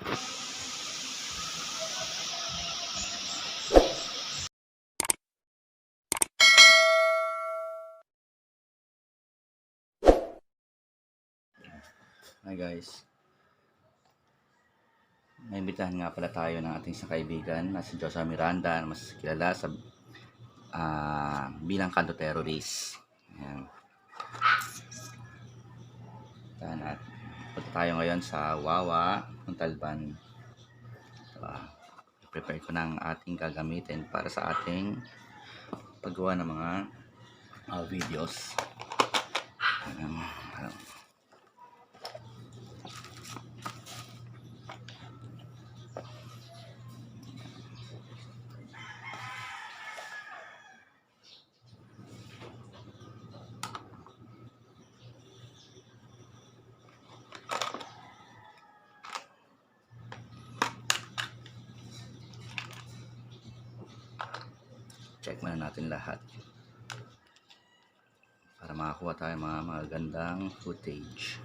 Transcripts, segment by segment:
Hi guys. Naimbitahan nga pala tayo ng ating isang kaibigan na si Joshua Miranda na mas kilala sa ah, bilang kanto terrorist. Ayan. At punta tayo ngayon sa Wawa, Montalban. Diba? Prepare ko ng ating gagamitin para sa ating paggawa ng mga ah, videos. Ayan. Ayan. Check muna natin lahat. Para makakuha tayo mga magagandang footage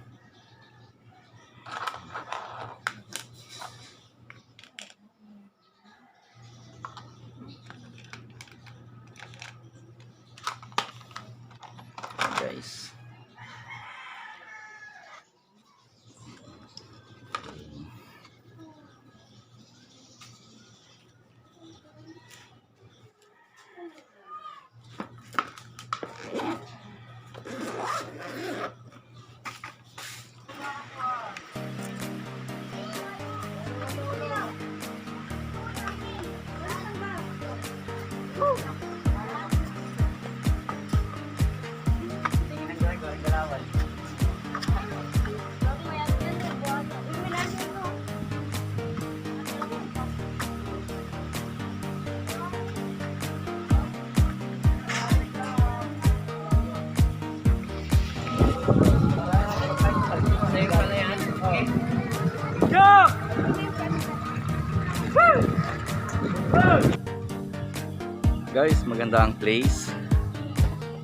guys maganda ang place.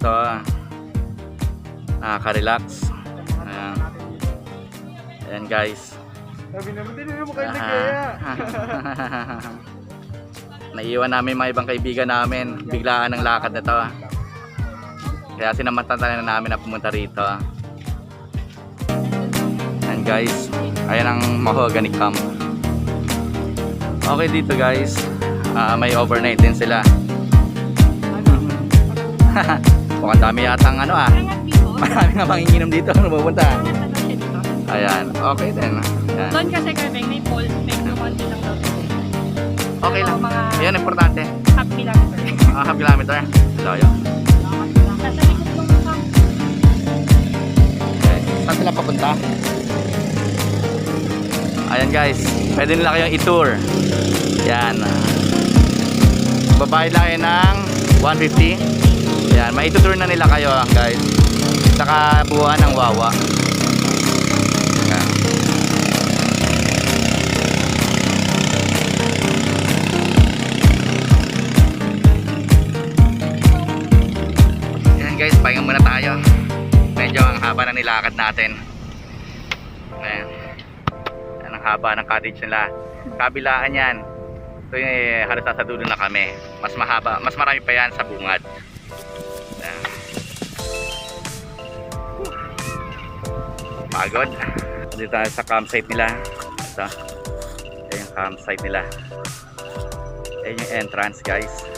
Ito nakaka-relax. Ayan. Ayan guys. Sabi naman, din mo kayo Ah. nagkaya. naiiwan namin mga ibang kaibigan namin. Biglaan ang lakad na to kaya sinamantala na namin na pumunta rito. Ayan guys. Ayan ang mahogany camp. Okay dito guys. Ah, may overnight din sila mukhang dami yata ang ano ah marami nga manginginom dito ano pupunta ayan okay din ayan. Doon kasi kami may poll, may kumonti lang daw. okay lang Mga yan importante half kilometer. ah, half kilometer layo. Okay. Saan sila papunta? Ayan guys, pwede nila kayong i-tour. Yan. Babayad lang kayo ng 150. Yan, may tour na nila kayo guys. Saka buuan ng Wawa. Yan. Yan guys, pahinga muna tayo. Medyo ang haba na nilakad natin. Ayan. Yan ang haba ng cottage nila. Kabilaan yan. Ito yung eh, na kami. Mas mahaba, mas marami pa yan sa bungad. Pagod. Dito tayo sa campsite nila. Ito. Ito yung campsite nila. Ayan yung entrance guys.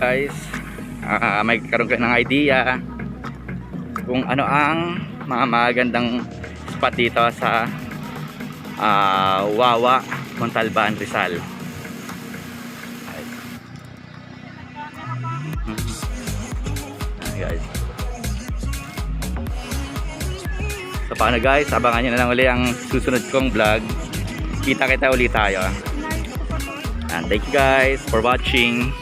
Para may karoon kayo ng idea kung ano ang mga magandang spot dito sa ah, Wawa, Montalban, Rizal. Guys. So paano guys, abangan nyo na lang uli ang susunod kong vlog. Kita kita ulit tayo. And thank you guys for watching.